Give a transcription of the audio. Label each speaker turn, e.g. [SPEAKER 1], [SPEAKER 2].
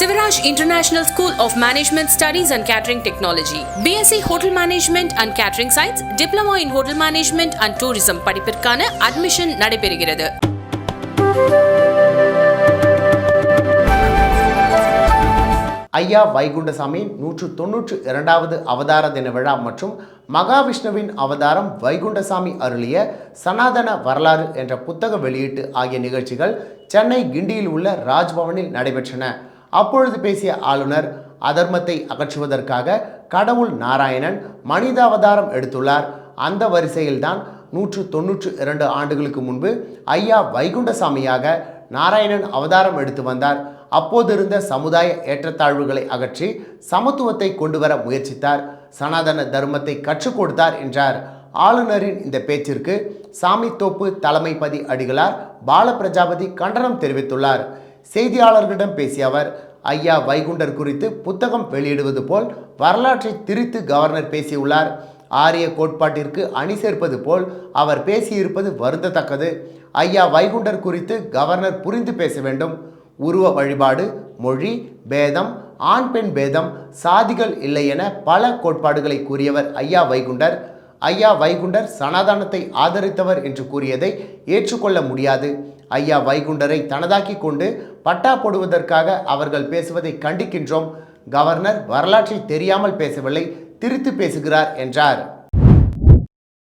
[SPEAKER 1] Sivaraj international school of management studies and catering technology BSc hotel management and catering science diploma in hotel management and tourism படிப்பிற்கான admission நடைபெறுகிறது
[SPEAKER 2] ஐயா வைகுண்டசாமி நூற்று தொன்னூற்று இரண்டாவது அவதார தின விழா மற்றும் மகாவிஷ்ணுவின் அவதாரம் வைகுண்டசாமி அருளிய சனாதன வரலாறு என்ற புத்தக வெளியீட்டு ஆகிய நிகழ்ச்சிகள் சென்னை கிண்டியில் உள்ள ராஜ்பவனில் நடைபெற்றன அப்பொழுது பேசிய ஆளுநர் அதர்மத்தை அகற்றுவதற்காக கடவுள் நாராயணன் மனித அவதாரம் எடுத்துள்ளார். அந்த வரிசையில்தான் நூற்று தொன்னூற்று இரண்டு ஆண்டுகளுக்கு முன்பு ஐயா வைகுண்டசாமியாக நாராயணன் அவதாரம் எடுத்து வந்தார். அப்போதிருந்த சமுதாய ஏற்றத்தாழ்வுகளை அகற்றி சமத்துவத்தை கொண்டு வர முயற்சித்தார். சனாதன தர்மத்தை கற்றுக் கொடுத்தார் என்றார். ஆளுநரின் இந்த பேச்சிற்கு சாமித்தோப்பு தலைமைப்பதி அடிகளார் பாலபிரஜாபதி கண்டனம் தெரிவித்துள்ளார். செய்தியாளர்களிடம் பேசிய அவர் ஐயா வைகுண்டர் குறித்து புத்தகம் வெளியிடுவது போல் வரலாற்றை திரித்து கவர்னர் பேசியுள்ளார். ஆரிய கோட்பாட்டிற்கு அணி சேர்ப்பது போல் அவர் பேசியிருப்பது வருந்தத்தக்கது. ஐயா வைகுண்டர் குறித்து கவர்னர் புரிந்து பேச வேண்டும். உருவ வழிபாடு மொழி பேதம் ஆண் பெண் பேதம் சாதிகள் இல்லை என பல கோட்பாடுகளை கூறியவர் ஐயா வைகுண்டர். ஐயா வைகுண்டர் சனாதானத்தை ஆதரித்தவர் என்று கூறியதை ஏற்றுக்கொள்ள முடியாது. ஐயா வைகுண்டரை தனதாக்கி கொண்டு பட்டா போடுவதற்காக அவர்கள் பேசுவதை கண்டிக்கின்றோம். கவர்னர் வரலாற்றை தெரியாமல் பேசவில்லை திரித்து பேசுகிறார் என்றார்.